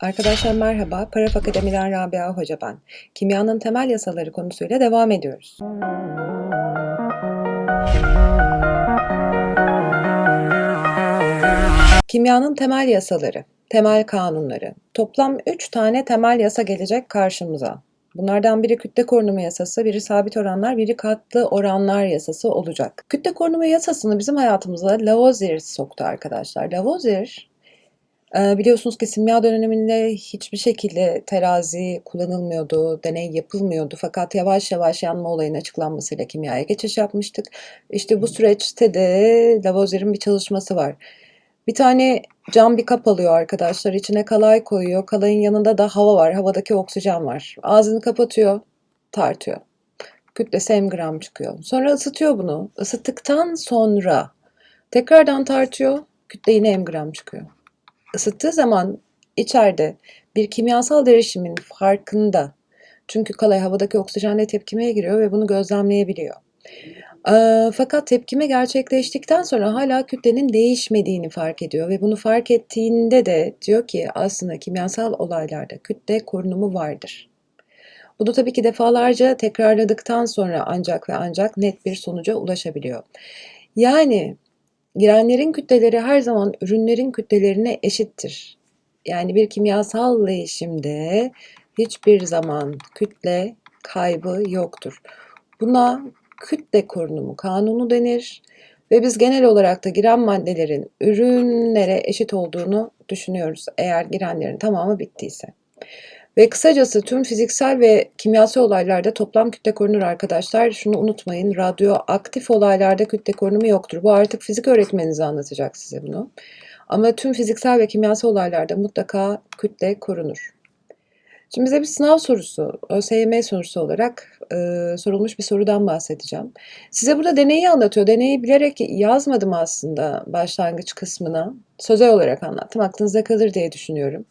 Arkadaşlar merhaba, Paraf Akademi'den Rabia Hoca ben. Kimyanın temel yasaları konusuyla devam ediyoruz. Kimyanın temel yasaları, temel kanunları. Toplam 3 tane temel yasa gelecek karşımıza. Bunlardan biri kütle korunumu yasası, biri sabit oranlar, biri katlı oranlar yasası olacak. Kütle korunumu yasasını bizim hayatımıza Lavoisier soktu arkadaşlar. Lavoisier Biliyorsunuz ki simya döneminde hiçbir şekilde terazi kullanılmıyordu, deney yapılmıyordu. Fakat yavaş yavaş yanma olayının açıklanmasıyla kimyaya geçiş yapmıştık. İşte bu süreçte de Lavoisier'in bir çalışması var. Bir tane cam bir kap alıyor arkadaşlar. İçine kalay koyuyor. Kalayın yanında da hava var. Havadaki oksijen var. Ağzını kapatıyor, tartıyor. Kütlesi m gram çıkıyor. Sonra ısıtıyor bunu. Isıttıktan sonra tekrardan tartıyor. Kütle yine m gram çıkıyor ısıttığı zaman içeride bir kimyasal değişimin farkında. Çünkü kalay havadaki oksijenle tepkimeye giriyor ve bunu gözlemleyebiliyor. Fakat tepkime gerçekleştikten sonra hala kütlenin değişmediğini fark ediyor ve bunu fark ettiğinde de diyor ki aslında kimyasal olaylarda kütle korunumu vardır. Bunu tabii ki defalarca tekrarladıktan sonra ancak ve ancak net bir sonuca ulaşabiliyor. Yani Girenlerin kütleleri her zaman ürünlerin kütlelerine eşittir. Yani bir kimyasal değişimde hiçbir zaman kütle kaybı yoktur. Buna kütle korunumu kanunu denir ve biz genel olarak da giren maddelerin ürünlere eşit olduğunu düşünüyoruz eğer girenlerin tamamı bittiyse. Ve kısacası tüm fiziksel ve kimyasal olaylarda toplam kütle korunur arkadaşlar. Şunu unutmayın, radyoaktif olaylarda kütle korunumu yoktur. Bu artık fizik öğretmeniniz anlatacak size bunu. Ama tüm fiziksel ve kimyasal olaylarda mutlaka kütle korunur. Şimdi bize bir sınav sorusu, ÖSYM sorusu olarak e, sorulmuş bir sorudan bahsedeceğim. Size burada deneyi anlatıyor. Deneyi bilerek yazmadım aslında başlangıç kısmına. Sözel olarak anlattım. Aklınızda kalır diye düşünüyorum.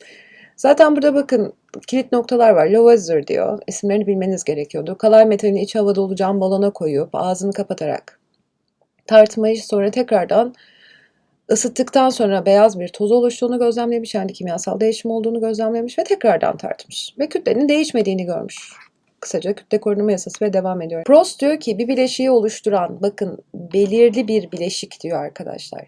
Zaten burada bakın kilit noktalar var. Lavoisier diyor. İsimlerini bilmeniz gerekiyordu. Kalay metalini iç hava dolu cam balona koyup ağzını kapatarak tartmayı sonra tekrardan ısıttıktan sonra beyaz bir toz oluştuğunu gözlemlemiş. Yani kimyasal değişim olduğunu gözlemlemiş ve tekrardan tartmış. Ve kütlenin değişmediğini görmüş. Kısaca kütle korunumu yasası ve devam ediyor. Prost diyor ki bir bileşiği oluşturan bakın belirli bir bileşik diyor arkadaşlar.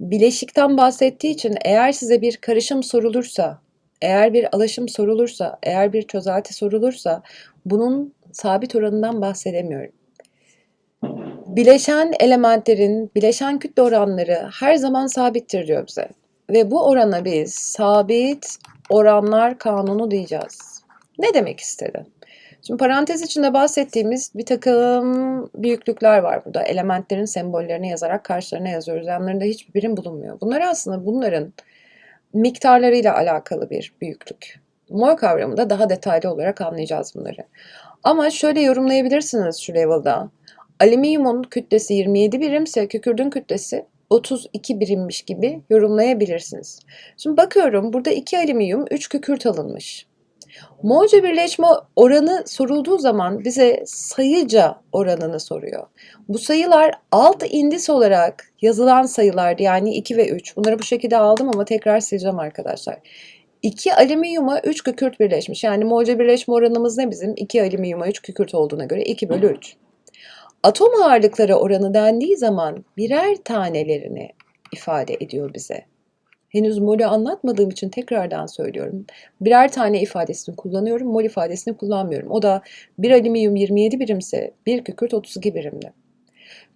Bileşikten bahsettiği için eğer size bir karışım sorulursa eğer bir alaşım sorulursa, eğer bir çözelti sorulursa bunun sabit oranından bahsedemiyorum. Bileşen elementlerin bileşen kütle oranları her zaman sabittir diyor bize. Ve bu orana biz sabit oranlar kanunu diyeceğiz. Ne demek istedi? Şimdi parantez içinde bahsettiğimiz bir takım büyüklükler var burada. Elementlerin sembollerini yazarak karşılarına yazıyoruz. Yanlarında hiçbir birim bulunmuyor. Bunlar aslında bunların miktarlarıyla alakalı bir büyüklük. Mol kavramında daha detaylı olarak anlayacağız bunları. Ama şöyle yorumlayabilirsiniz şu level'da. Alüminyumun kütlesi 27 birimse kükürdün kütlesi 32 birimmiş gibi yorumlayabilirsiniz. Şimdi bakıyorum burada 2 alüminyum 3 kükürt alınmış. Molca birleşme oranı sorulduğu zaman bize sayıca oranını soruyor. Bu sayılar alt indis olarak yazılan sayılardı yani 2 ve 3. Bunları bu şekilde aldım ama tekrar sileceğim arkadaşlar. 2 alüminyuma 3 kükürt birleşmiş. Yani molca birleşme oranımız ne bizim? 2 alüminyuma 3 kükürt olduğuna göre 2 bölü 3. Atom ağırlıkları oranı dendiği zaman birer tanelerini ifade ediyor bize henüz molü anlatmadığım için tekrardan söylüyorum. Birer tane ifadesini kullanıyorum, mol ifadesini kullanmıyorum. O da bir alüminyum 27 birimse bir kükürt 32 birimde.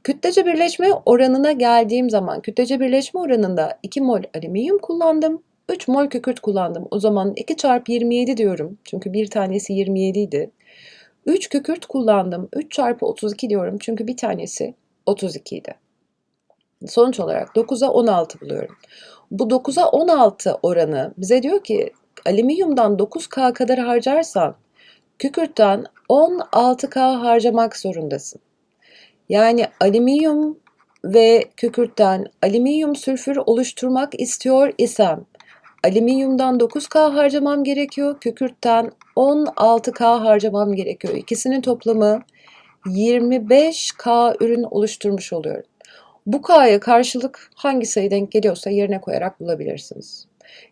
Kütlece birleşme oranına geldiğim zaman kütlece birleşme oranında 2 mol alüminyum kullandım. 3 mol kükürt kullandım. O zaman 2 çarpı 27 diyorum. Çünkü bir tanesi 27 idi. 3 kükürt kullandım. 3 çarpı 32 diyorum. Çünkü bir tanesi 32 idi. Sonuç olarak 9'a 16 buluyorum. Bu 9'a 16 oranı bize diyor ki alüminyumdan 9K kadar harcarsan kükürtten 16K harcamak zorundasın. Yani alüminyum ve kükürtten alüminyum sülfür oluşturmak istiyor isem alüminyumdan 9K harcamam gerekiyor, kükürtten 16K harcamam gerekiyor. İkisinin toplamı 25K ürün oluşturmuş oluyorum. Bu K'ya karşılık hangi sayı denk geliyorsa yerine koyarak bulabilirsiniz.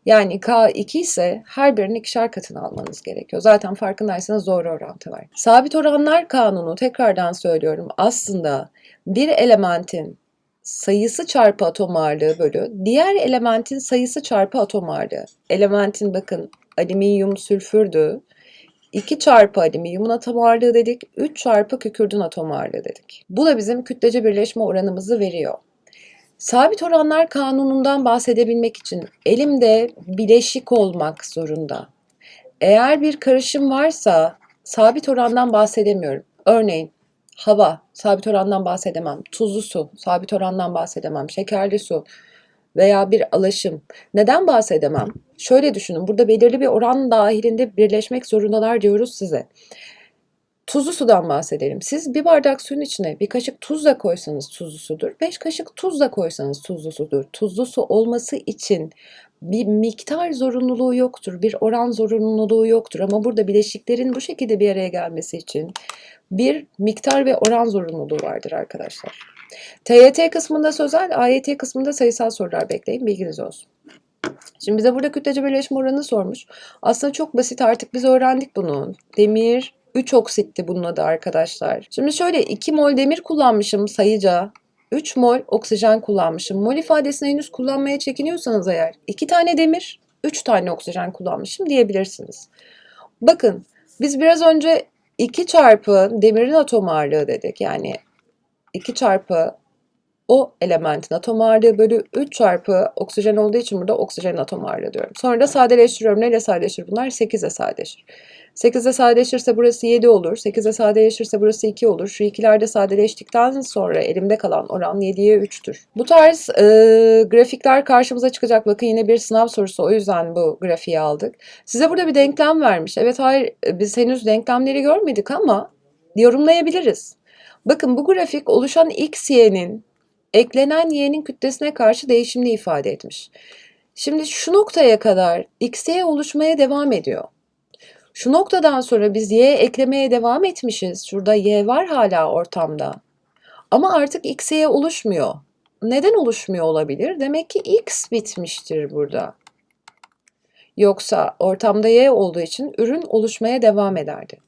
Yani K2 ise her birinin ikişer katını almanız gerekiyor. Zaten farkındaysanız doğru orantı var. Sabit oranlar kanunu tekrardan söylüyorum. Aslında bir elementin sayısı çarpı atom ağırlığı bölü diğer elementin sayısı çarpı atom ağırlığı. Elementin bakın alüminyum sülfürdü. 2 çarpı alüminyumun atom ağırlığı dedik. 3 çarpı kükürdün atom ağırlığı dedik. Bu da bizim kütlece birleşme oranımızı veriyor. Sabit oranlar kanunundan bahsedebilmek için elimde bileşik olmak zorunda. Eğer bir karışım varsa sabit orandan bahsedemiyorum. Örneğin hava, sabit orandan bahsedemem. Tuzlu su, sabit orandan bahsedemem. Şekerli su veya bir alaşım. Neden bahsedemem? Şöyle düşünün, burada belirli bir oran dahilinde birleşmek zorundalar diyoruz size. Tuzlu sudan bahsedelim. Siz bir bardak suyun içine bir kaşık tuz da koysanız tuzlu sudur. Beş kaşık tuz da koysanız tuzlu sudur. Tuzlu su olması için bir miktar zorunluluğu yoktur. Bir oran zorunluluğu yoktur. Ama burada bileşiklerin bu şekilde bir araya gelmesi için bir miktar ve oran zorunluluğu vardır arkadaşlar. TYT kısmında sözel, AYT kısmında sayısal sorular bekleyin. Bilginiz olsun. Şimdi bize burada kütlece birleşme oranı sormuş. Aslında çok basit artık biz öğrendik bunu. Demir 3 oksitti bunun adı arkadaşlar. Şimdi şöyle 2 mol demir kullanmışım sayıca. 3 mol oksijen kullanmışım. Mol ifadesini henüz kullanmaya çekiniyorsanız eğer 2 tane demir, 3 tane oksijen kullanmışım diyebilirsiniz. Bakın biz biraz önce 2 çarpı demirin atom ağırlığı dedik. Yani 2 çarpı o elementin atom ağırlığı bölü 3 çarpı oksijen olduğu için burada oksijenin atom ağırlığı diyorum. Sonra da sadeleştiriyorum. Neyle sadeleşir bunlar? 8'e sadeleşir. 8'e sadeleşirse burası 7 olur. 8'e sadeleşirse burası 2 olur. Şu ikiler de sadeleştikten sonra elimde kalan oran 7'ye 3'tür. Bu tarz e, grafikler karşımıza çıkacak. Bakın yine bir sınav sorusu. O yüzden bu grafiği aldık. Size burada bir denklem vermiş. Evet hayır biz henüz denklemleri görmedik ama yorumlayabiliriz. Bakın bu grafik oluşan x, y'nin eklenen y'nin kütlesine karşı değişimini ifade etmiş. Şimdi şu noktaya kadar x, y oluşmaya devam ediyor. Şu noktadan sonra biz y eklemeye devam etmişiz. Şurada y var hala ortamda. Ama artık x, y oluşmuyor. Neden oluşmuyor olabilir? Demek ki x bitmiştir burada. Yoksa ortamda y olduğu için ürün oluşmaya devam ederdi.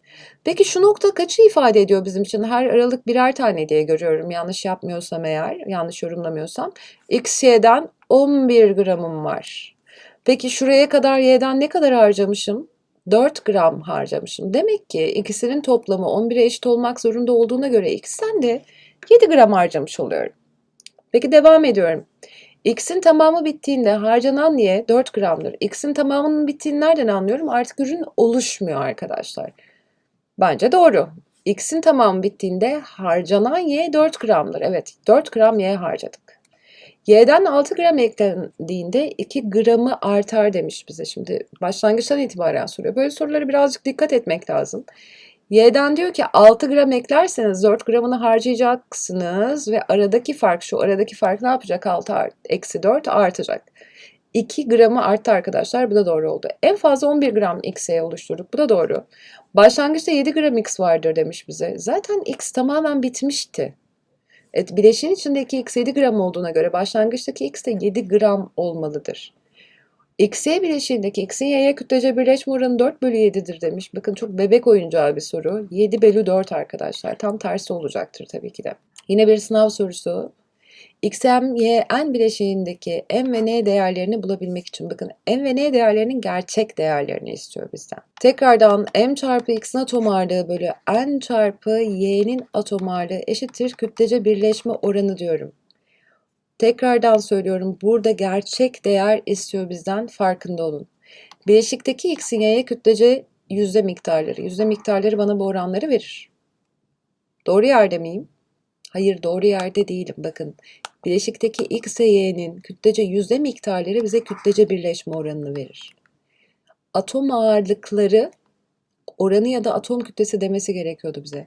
Peki şu nokta kaçı ifade ediyor bizim için? Her aralık birer tane diye görüyorum. Yanlış yapmıyorsam eğer, yanlış yorumlamıyorsam. X, Y'den 11 gramım var. Peki şuraya kadar Y'den ne kadar harcamışım? 4 gram harcamışım. Demek ki ikisinin toplamı 11'e eşit olmak zorunda olduğuna göre X'ten de 7 gram harcamış oluyorum. Peki devam ediyorum. X'in tamamı bittiğinde harcanan Y 4 gramdır. X'in tamamının bittiğini nereden anlıyorum? Artık ürün oluşmuyor arkadaşlar. Bence doğru. X'in tamamı bittiğinde harcanan Y 4 gramdır. Evet 4 gram Y harcadık. Y'den 6 gram eklendiğinde 2 gramı artar demiş bize. Şimdi başlangıçtan itibaren soruyor. Böyle sorulara birazcık dikkat etmek lazım. Y'den diyor ki 6 gram eklerseniz 4 gramını harcayacaksınız ve aradaki fark şu aradaki fark ne yapacak? 6 art, eksi 4 artacak. 2 gramı arttı arkadaşlar. Bu da doğru oldu. En fazla 11 gram x'e oluşturduk. Bu da doğru. Başlangıçta 7 gram x vardır demiş bize. Zaten x tamamen bitmişti. Evet, bileşiğin içindeki x 7 gram olduğuna göre başlangıçtaki x de 7 gram olmalıdır. X, Y bileşiğindeki x'in y'ye kütlece birleşme oranı 4 bölü 7'dir demiş. Bakın çok bebek oyuncağı bir soru. 7 bölü 4 arkadaşlar. Tam tersi olacaktır tabii ki de. Yine bir sınav sorusu. XM, Y, N bileşiğindeki M ve N değerlerini bulabilmek için bakın M ve N değerlerinin gerçek değerlerini istiyor bizden. Tekrardan M çarpı X'in atom ağırlığı bölü N çarpı Y'nin atom ağırlığı eşittir kütlece birleşme oranı diyorum. Tekrardan söylüyorum burada gerçek değer istiyor bizden farkında olun. Bileşikteki X'in Y'ye kütlece yüzde miktarları. Yüzde miktarları bana bu oranları verir. Doğru yerde miyim? Hayır doğru yerde değilim. Bakın bileşikteki x ve y'nin kütlece yüzde miktarları bize kütlece birleşme oranını verir. Atom ağırlıkları oranı ya da atom kütlesi demesi gerekiyordu bize.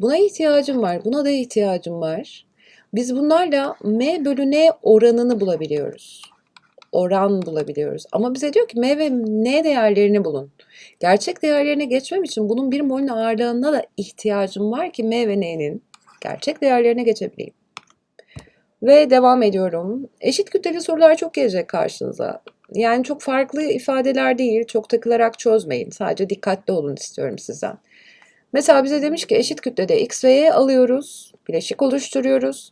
Buna ihtiyacım var. Buna da ihtiyacım var. Biz bunlarla m bölü n oranını bulabiliyoruz. Oran bulabiliyoruz. Ama bize diyor ki m ve n değerlerini bulun. Gerçek değerlerine geçmem için bunun bir molün ağırlığına da ihtiyacım var ki m ve n'nin gerçek değerlerine geçebileyim. Ve devam ediyorum. Eşit kütleli sorular çok gelecek karşınıza. Yani çok farklı ifadeler değil, çok takılarak çözmeyin. Sadece dikkatli olun istiyorum sizden. Mesela bize demiş ki eşit kütlede x ve y alıyoruz, bileşik oluşturuyoruz.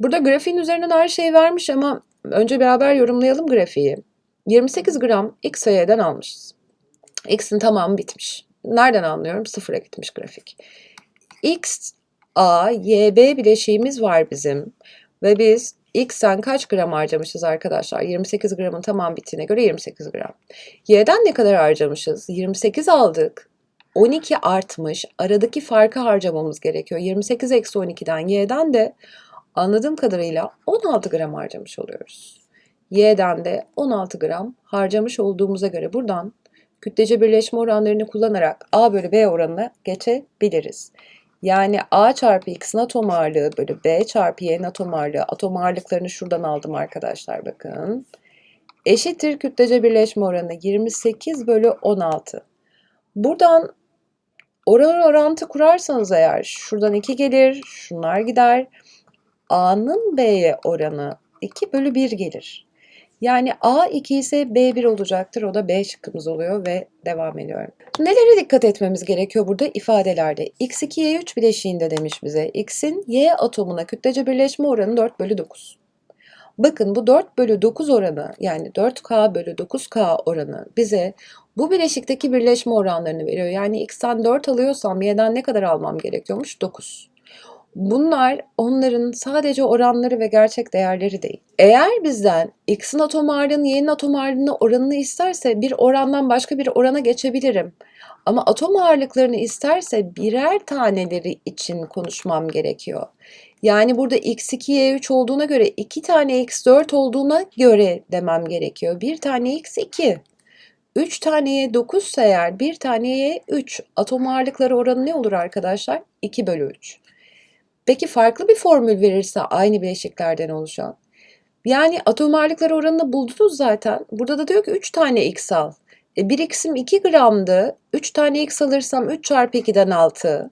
Burada grafiğin üzerinden her şeyi vermiş ama önce beraber yorumlayalım grafiği. 28 gram x ve y'den almışız. X'in tamamı bitmiş. Nereden anlıyorum? Sıfıra gitmiş grafik. X, A, Y, B bileşiğimiz var bizim. Ve biz X'ten kaç gram harcamışız arkadaşlar? 28 gramın tamam bittiğine göre 28 gram. Y'den ne kadar harcamışız? 28 aldık. 12 artmış. Aradaki farkı harcamamız gerekiyor. 28 eksi 12'den Y'den de anladığım kadarıyla 16 gram harcamış oluyoruz. Y'den de 16 gram harcamış olduğumuza göre buradan kütlece birleşme oranlarını kullanarak A bölü B oranına geçebiliriz. Yani A çarpı X'in atom ağırlığı bölü B çarpı Y'nin atom ağırlığı. Atom ağırlıklarını şuradan aldım arkadaşlar bakın. Eşittir kütlece birleşme oranı 28 bölü 16. Buradan oran orantı kurarsanız eğer şuradan 2 gelir, şunlar gider. A'nın B'ye oranı 2 bölü 1 gelir. Yani A 2 ise B 1 olacaktır. O da B şıkkımız oluyor ve devam ediyorum. Nelere dikkat etmemiz gerekiyor burada ifadelerde? X2 Y3 bileşiğinde demiş bize. X'in Y atomuna kütlece birleşme oranı 4 bölü 9. Bakın bu 4 bölü 9 oranı yani 4K bölü 9K oranı bize bu bileşikteki birleşme oranlarını veriyor. Yani X'ten 4 alıyorsam Y'den ne kadar almam gerekiyormuş? 9. Bunlar onların sadece oranları ve gerçek değerleri değil. Eğer bizden x'in atom ağırlığının y'nin atom ağırlığına oranını isterse bir orandan başka bir orana geçebilirim. Ama atom ağırlıklarını isterse birer taneleri için konuşmam gerekiyor. Yani burada x2 y3 olduğuna göre 2 tane x4 olduğuna göre demem gerekiyor. Bir tane x2. 3 taneye 9 ise eğer bir taneye 3. Atom ağırlıkları oranı ne olur arkadaşlar? 2 bölü 3. Peki farklı bir formül verirse aynı bileşiklerden oluşan? Yani atom ağırlıkları oranını buldunuz zaten. Burada da diyor ki 3 tane x al. E, 1 x'im 2 gramdı. 3 tane x alırsam 3 çarpı 2'den 6.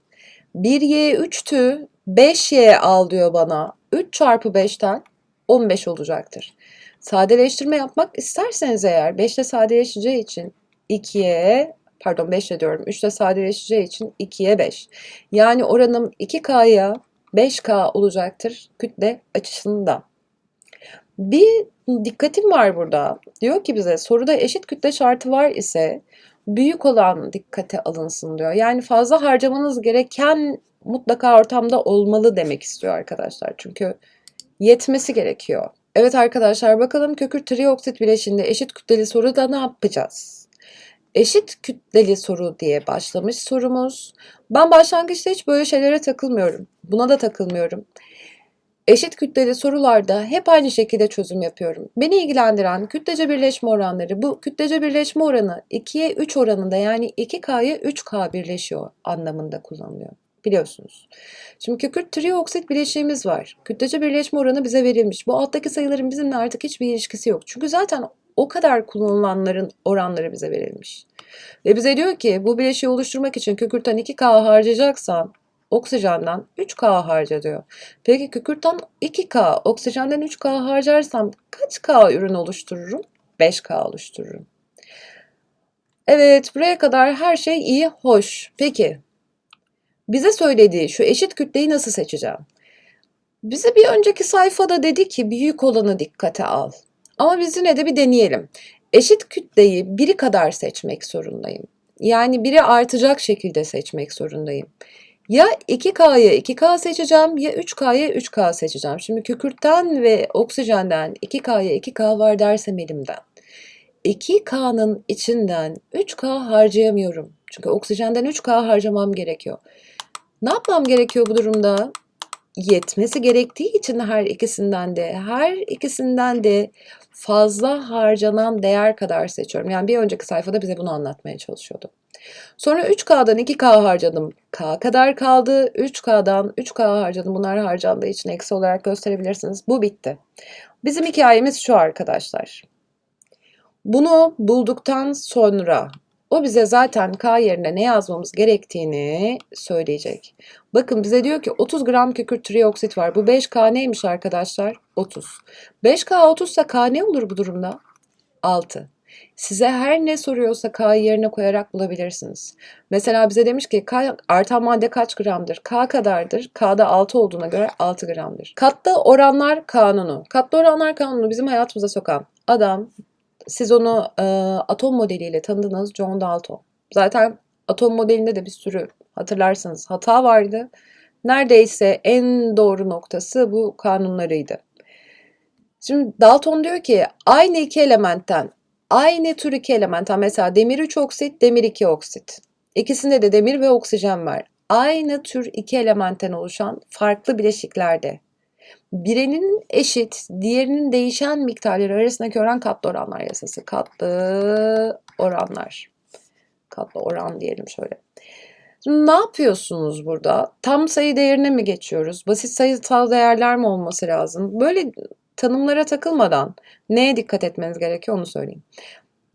1y 3'tü. 5y al diyor bana. 3 çarpı 5'ten 15 olacaktır. Sadeleştirme yapmak isterseniz eğer 5 ile sadeleşeceği için 2'ye pardon 5 ile diyorum 3 ile sadeleşeceği için 2'ye 5. Yani oranım 2K'ya 5K olacaktır kütle açısından. Bir dikkatim var burada. Diyor ki bize soruda eşit kütle şartı var ise büyük olan dikkate alınsın diyor. Yani fazla harcamanız gereken mutlaka ortamda olmalı demek istiyor arkadaşlar. Çünkü yetmesi gerekiyor. Evet arkadaşlar bakalım kökürt trioksit bileşiğinde eşit kütleli soruda ne yapacağız? Eşit kütleli soru diye başlamış sorumuz. Ben başlangıçta hiç böyle şeylere takılmıyorum. Buna da takılmıyorum. Eşit kütleli sorularda hep aynı şekilde çözüm yapıyorum. Beni ilgilendiren kütlece birleşme oranları. Bu kütlece birleşme oranı 2'ye 3 oranında yani 2K'ya 3K birleşiyor anlamında kullanılıyor. Biliyorsunuz. Şimdi kükürt trioksit bileşiğimiz var. Kütlece birleşme oranı bize verilmiş. Bu alttaki sayıların bizimle artık hiçbir ilişkisi yok. Çünkü zaten o kadar kullanılanların oranları bize verilmiş. Ve bize diyor ki bu bileşiği oluşturmak için kükürtten 2K harcayacaksan oksijenden 3K harca diyor. Peki kükürtten 2K, oksijenden 3K harcarsam kaç K ürün oluştururum? 5K oluştururum. Evet buraya kadar her şey iyi, hoş. Peki bize söylediği şu eşit kütleyi nasıl seçeceğim? Bize bir önceki sayfada dedi ki büyük olanı dikkate al. Ama biz yine de bir deneyelim. Eşit kütleyi biri kadar seçmek zorundayım. Yani biri artacak şekilde seçmek zorundayım. Ya 2K'ya 2K seçeceğim ya 3K'ya 3K seçeceğim. Şimdi kükürtten ve oksijenden 2K'ya 2K var dersem elimden. 2K'nın içinden 3K harcayamıyorum. Çünkü oksijenden 3K harcamam gerekiyor. Ne yapmam gerekiyor bu durumda? Yetmesi gerektiği için her ikisinden de, her ikisinden de fazla harcanan değer kadar seçiyorum. Yani bir önceki sayfada bize bunu anlatmaya çalışıyordu. Sonra 3K'dan 2K harcadım. K kadar kaldı. 3K'dan 3K harcadım. Bunlar harcandığı için eksi olarak gösterebilirsiniz. Bu bitti. Bizim hikayemiz şu arkadaşlar. Bunu bulduktan sonra o bize zaten K yerine ne yazmamız gerektiğini söyleyecek. Bakın bize diyor ki 30 gram kükürt trioksit var. Bu 5K neymiş arkadaşlar? 30. 5K 30 ise K ne olur bu durumda? 6. Size her ne soruyorsa K'yı yerine koyarak bulabilirsiniz. Mesela bize demiş ki K artan madde kaç gramdır? K kadardır. K'da 6 olduğuna göre 6 gramdır. Katlı oranlar kanunu. Katlı oranlar kanunu bizim hayatımıza sokan adam. Siz onu e, atom modeliyle tanıdınız John Dalton. Zaten atom modelinde de bir sürü hatırlarsınız hata vardı. Neredeyse en doğru noktası bu kanunlarıydı. Şimdi Dalton diyor ki aynı iki elementten aynı tür iki elementten mesela demir 3 oksit, demir 2 oksit. İkisinde de demir ve oksijen var. Aynı tür iki elementten oluşan farklı bileşiklerde birinin eşit, diğerinin değişen miktarları arasındaki oran katlı oranlar yasası. Katlı oranlar. Katlı oran diyelim şöyle. Ne yapıyorsunuz burada? Tam sayı değerine mi geçiyoruz? Basit sayısal değerler mi olması lazım? Böyle tanımlara takılmadan neye dikkat etmeniz gerekiyor onu söyleyeyim.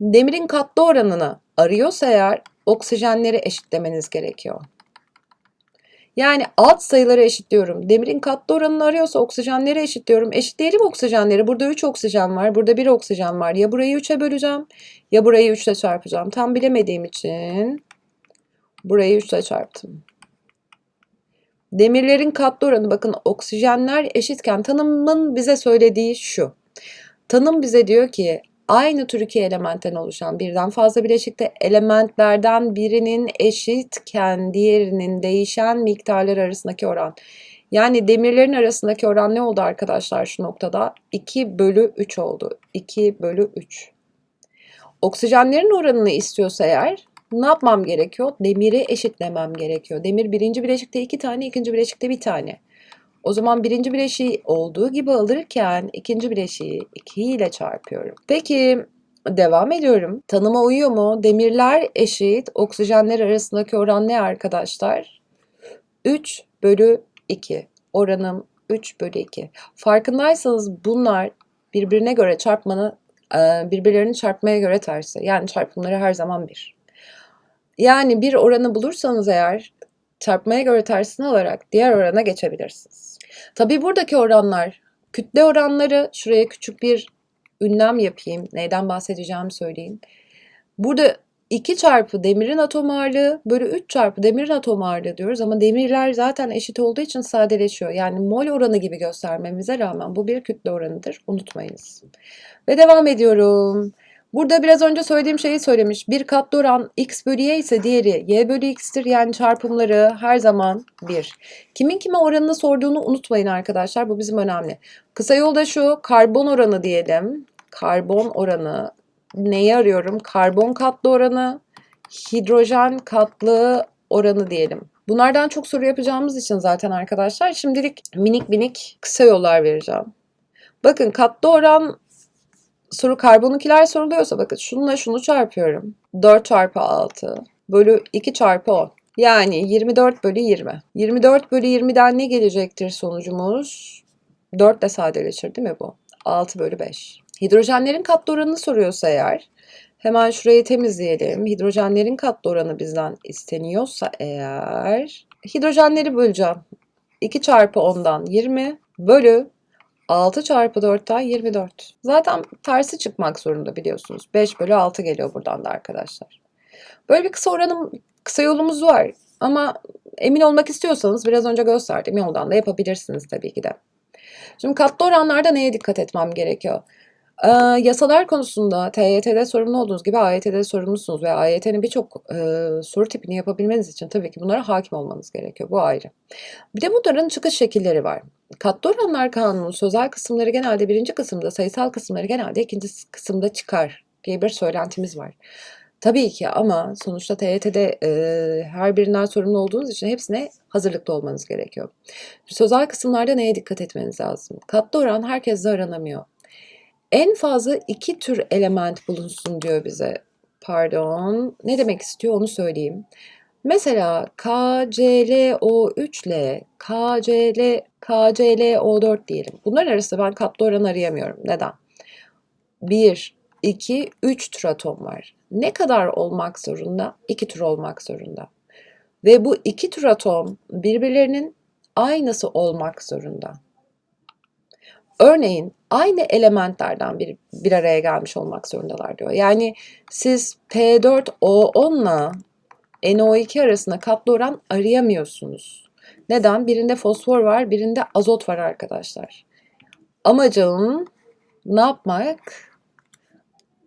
Demirin katlı oranını arıyorsa eğer oksijenleri eşitlemeniz gerekiyor. Yani alt sayıları eşitliyorum. Demirin katlı oranını arıyorsa oksijenleri eşitliyorum. Eşitleyelim oksijenleri. Burada 3 oksijen var. Burada 1 oksijen var. Ya burayı 3'e böleceğim ya burayı 3 ile çarpacağım. Tam bilemediğim için burayı 3 ile çarptım. Demirlerin katlı oranı bakın oksijenler eşitken tanımın bize söylediği şu. Tanım bize diyor ki aynı tür iki elementten oluşan birden fazla bileşikte elementlerden birinin eşitken diğerinin değişen miktarlar arasındaki oran. Yani demirlerin arasındaki oran ne oldu arkadaşlar şu noktada? 2 bölü 3 oldu. 2 bölü 3. Oksijenlerin oranını istiyorsa eğer ne yapmam gerekiyor? Demiri eşitlemem gerekiyor. Demir birinci bileşikte iki tane, ikinci bileşikte bir tane. O zaman birinci bileşiği olduğu gibi alırken ikinci bileşiği 2 ile çarpıyorum. Peki devam ediyorum. Tanıma uyuyor mu? Demirler eşit, oksijenler arasındaki oran ne arkadaşlar? 3 bölü 2. Oranım 3 bölü 2. Farkındaysanız bunlar birbirine göre çarpmanı, birbirlerini çarpmaya göre tersi. Yani çarpımları her zaman bir. Yani bir oranı bulursanız eğer çarpmaya göre tersini alarak diğer orana geçebilirsiniz. Tabi buradaki oranlar kütle oranları şuraya küçük bir ünlem yapayım. Neyden bahsedeceğimi söyleyeyim. Burada 2 çarpı demirin atom ağırlığı bölü 3 çarpı demirin atom ağırlığı diyoruz ama demirler zaten eşit olduğu için sadeleşiyor. Yani mol oranı gibi göstermemize rağmen bu bir kütle oranıdır. Unutmayınız. Ve devam ediyorum. Burada biraz önce söylediğim şeyi söylemiş. Bir katlı oran x bölü y ise diğeri y bölü x'tir. Yani çarpımları her zaman 1. Kimin kime oranını sorduğunu unutmayın arkadaşlar. Bu bizim önemli. Kısa yolda şu karbon oranı diyelim. Karbon oranı. Neyi arıyorum? Karbon katlı oranı, hidrojen katlı oranı diyelim. Bunlardan çok soru yapacağımız için zaten arkadaşlar şimdilik minik minik kısa yollar vereceğim. Bakın katlı oran soru karbonikiler soruluyorsa bakın şununla şunu çarpıyorum. 4 çarpı 6 bölü 2 çarpı 10. Yani 24 bölü 20. 24 bölü 20'den ne gelecektir sonucumuz? 4 de sadeleşir değil mi bu? 6 bölü 5. Hidrojenlerin katlı oranını soruyorsa eğer hemen şurayı temizleyelim. Hidrojenlerin katlı oranı bizden isteniyorsa eğer hidrojenleri böleceğim. 2 çarpı 10'dan 20 bölü 6 çarpı 4'ten 24. Zaten tersi çıkmak zorunda biliyorsunuz. 5 bölü 6 geliyor buradan da arkadaşlar. Böyle bir kısa oranım, kısa yolumuz var. Ama emin olmak istiyorsanız biraz önce gösterdiğim yoldan da yapabilirsiniz tabii ki de. Şimdi katlı oranlarda neye dikkat etmem gerekiyor? Ee, yasalar konusunda TYT'de sorumlu olduğunuz gibi AYT'de sorumlusunuz ve AYT'nin birçok e, soru tipini yapabilmeniz için tabii ki bunlara hakim olmanız gerekiyor. Bu ayrı. Bir de bunların çıkış şekilleri var. Katlı oranlar kanunu sözel kısımları genelde birinci kısımda, sayısal kısımları genelde ikinci kısımda çıkar diye bir söylentimiz var. Tabii ki ama sonuçta TYT'de e, her birinden sorumlu olduğunuz için hepsine hazırlıklı olmanız gerekiyor. Sözel kısımlarda neye dikkat etmeniz lazım? Katlı oran herkeste aranamıyor. En fazla iki tür element bulunsun diyor bize. Pardon. Ne demek istiyor onu söyleyeyim. Mesela KClO3 ile KCl, KClO4 diyelim. Bunlar arasında ben katlı oran arayamıyorum. Neden? 1, 2, 3 tür atom var. Ne kadar olmak zorunda? 2 tür olmak zorunda. Ve bu iki tür atom birbirlerinin aynısı olmak zorunda. Örneğin aynı elementlerden bir, bir araya gelmiş olmak zorundalar diyor. Yani siz P4O10 ile NO2 arasında katlı oran arayamıyorsunuz. Neden? Birinde fosfor var, birinde azot var arkadaşlar. Amacım ne yapmak?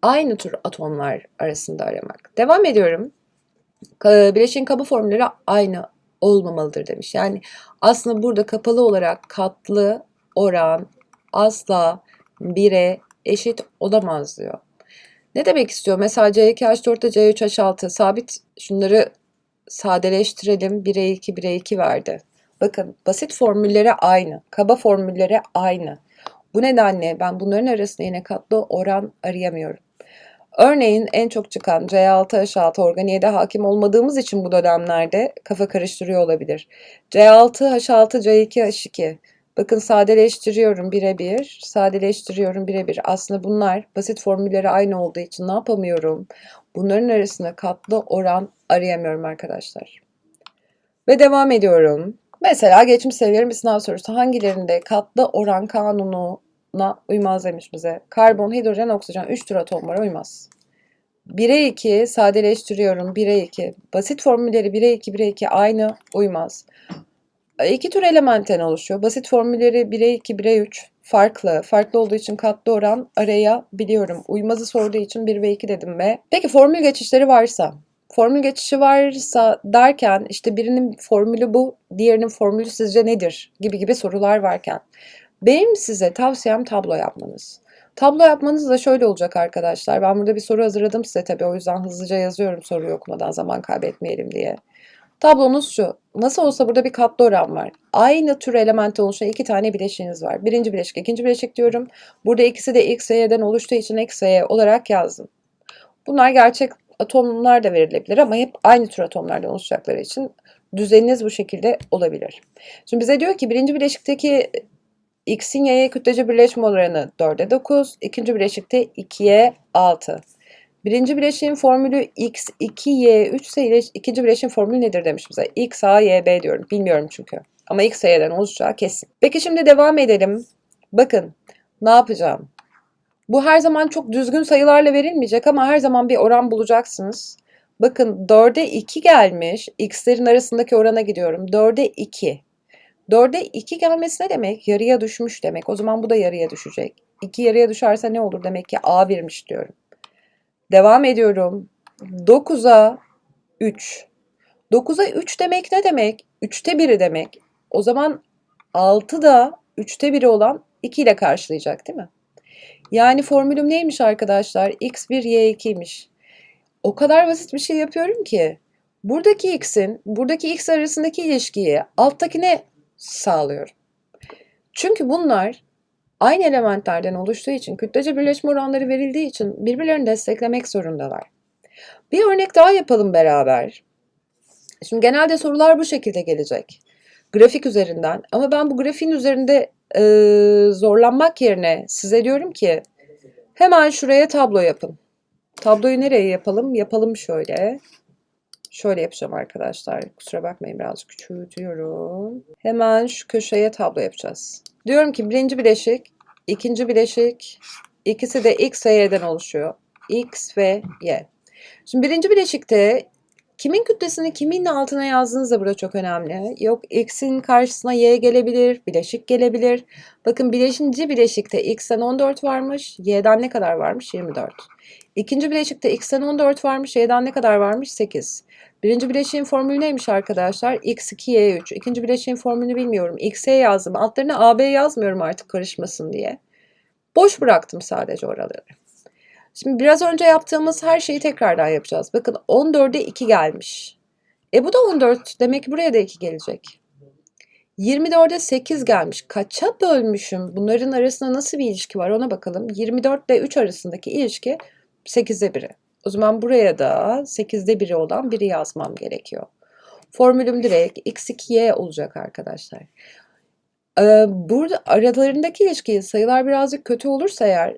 Aynı tür atomlar arasında aramak. Devam ediyorum. Ka- Bileşiğin kaba formülleri aynı olmamalıdır demiş. Yani aslında burada kapalı olarak katlı oran asla 1'e eşit olamaz diyor. Ne demek istiyor? Mesela C2H4'te C3H6 sabit şunları sadeleştirelim. 1'e 2, 1'e 2 verdi. Bakın basit formülleri aynı. Kaba formülleri aynı. Bu nedenle ben bunların arasında yine katlı oran arayamıyorum. Örneğin en çok çıkan C6H6 organiğe hakim olmadığımız için bu dönemlerde kafa karıştırıyor olabilir. C6H6 C2H2 Bakın sadeleştiriyorum birebir, sadeleştiriyorum birebir. Aslında bunlar basit formülleri aynı olduğu için ne yapamıyorum? Bunların arasında katlı oran arayamıyorum arkadaşlar. Ve devam ediyorum. Mesela geçmiş seviyelerin bir sınav sorusu. Hangilerinde katlı oran kanununa uymaz demiş bize. Karbon, hidrojen, oksijen 3 tür atomlara uymaz. 1'e 2 sadeleştiriyorum 1'e 2. Basit formülleri 1'e 2 1'e 2 aynı uymaz. İki tür elementten oluşuyor. Basit formülleri 1'e 2 1'e 3 farklı. Farklı olduğu için katlı oran arayabiliyorum. Uymazı sorduğu için 1 ve 2 dedim ve peki formül geçişleri varsa formül geçişi varsa derken işte birinin formülü bu, diğerinin formülü sizce nedir gibi gibi sorular varken benim size tavsiyem tablo yapmanız. Tablo yapmanız da şöyle olacak arkadaşlar. Ben burada bir soru hazırladım size tabii o yüzden hızlıca yazıyorum soruyu okumadan zaman kaybetmeyelim diye. Tablonuz şu. Nasıl olsa burada bir katlı oran var. Aynı tür elemente oluşan iki tane bileşiğiniz var. Birinci bileşik, ikinci bileşik diyorum. Burada ikisi de X, Y'den oluştuğu için X, Y olarak yazdım. Bunlar gerçek atomlar da verilebilir ama hep aynı tür atomlardan oluşacakları için düzeniniz bu şekilde olabilir. Şimdi bize diyor ki birinci bileşikteki X'in Y'ye kütlece birleşme oranı 4'e 9, ikinci bileşikte 2'ye 6. Birinci bileşiğin formülü x, 2, y, 3 ise ikinci bileşiğin formülü nedir demiş bize. x, a, y, b diyorum. Bilmiyorum çünkü. Ama x, y'den oluşacağı kesin. Peki şimdi devam edelim. Bakın ne yapacağım? Bu her zaman çok düzgün sayılarla verilmeyecek ama her zaman bir oran bulacaksınız. Bakın 4'e 2 gelmiş. X'lerin arasındaki orana gidiyorum. 4'e 2. 4'e 2 gelmesi ne demek? Yarıya düşmüş demek. O zaman bu da yarıya düşecek. 2 yarıya düşerse ne olur? Demek ki A birmiş diyorum. Devam ediyorum. 9'a 3. 9'a 3 demek ne demek? 3'te 1'i demek. O zaman 6 da 3'te 1'i olan 2 ile karşılayacak değil mi? Yani formülüm neymiş arkadaşlar? x1, y2'ymiş. O kadar basit bir şey yapıyorum ki. Buradaki x'in, buradaki x arasındaki ilişkiyi alttakine sağlıyorum. Çünkü bunlar aynı elementlerden oluştuğu için kütlece birleşme oranları verildiği için birbirlerini desteklemek zorundalar. Bir örnek daha yapalım beraber. Şimdi genelde sorular bu şekilde gelecek. Grafik üzerinden ama ben bu grafiğin üzerinde e, zorlanmak yerine size diyorum ki hemen şuraya tablo yapın. Tabloyu nereye yapalım? Yapalım şöyle. Şöyle yapacağım arkadaşlar. Kusura bakmayın biraz küçültüyorum. Hemen şu köşeye tablo yapacağız. Diyorum ki birinci bileşik, ikinci bileşik, ikisi de x ve y'den oluşuyor. x ve y. Şimdi birinci bileşikte kimin kütlesini kimin altına yazdığınız da burada çok önemli. Yok x'in karşısına y gelebilir, bileşik gelebilir. Bakın bileşinci bileşikte x'ten 14 varmış, y'den ne kadar varmış? 24. İkinci bileşikte x'ten 14 varmış, y'den ne kadar varmış? 8. Birinci bileşiğin formülü neymiş arkadaşlar? x2, y3. İkinci bileşiğin formülünü bilmiyorum. x'e yazdım. Altlarına ab yazmıyorum artık karışmasın diye. Boş bıraktım sadece oraları. Şimdi biraz önce yaptığımız her şeyi tekrardan yapacağız. Bakın 14'e 2 gelmiş. E bu da 14. Demek ki buraya da 2 gelecek. 24'e 8 gelmiş. Kaça bölmüşüm? Bunların arasında nasıl bir ilişki var ona bakalım. 24 ile 3 arasındaki ilişki 8'e 1'e. O zaman buraya da 8'de 1'i olan biri yazmam gerekiyor. Formülüm direkt x2y olacak arkadaşlar. Ee, burada aralarındaki ilişki sayılar birazcık kötü olursa eğer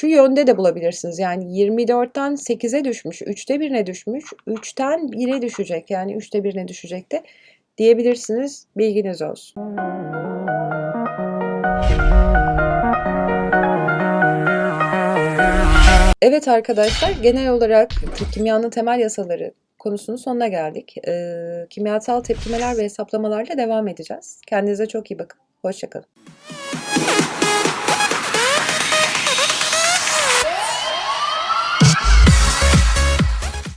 şu yönde de bulabilirsiniz. Yani 24'ten 8'e düşmüş, 3'te 1'ine düşmüş, 3'ten 1'e düşecek. Yani 3'te 1'ine düşecek de diyebilirsiniz. Bilginiz olsun. Evet arkadaşlar, genel olarak kimyanın temel yasaları konusunun sonuna geldik. Ee, kimyasal tepkimeler ve hesaplamalarla devam edeceğiz. Kendinize çok iyi bakın. Hoşçakalın.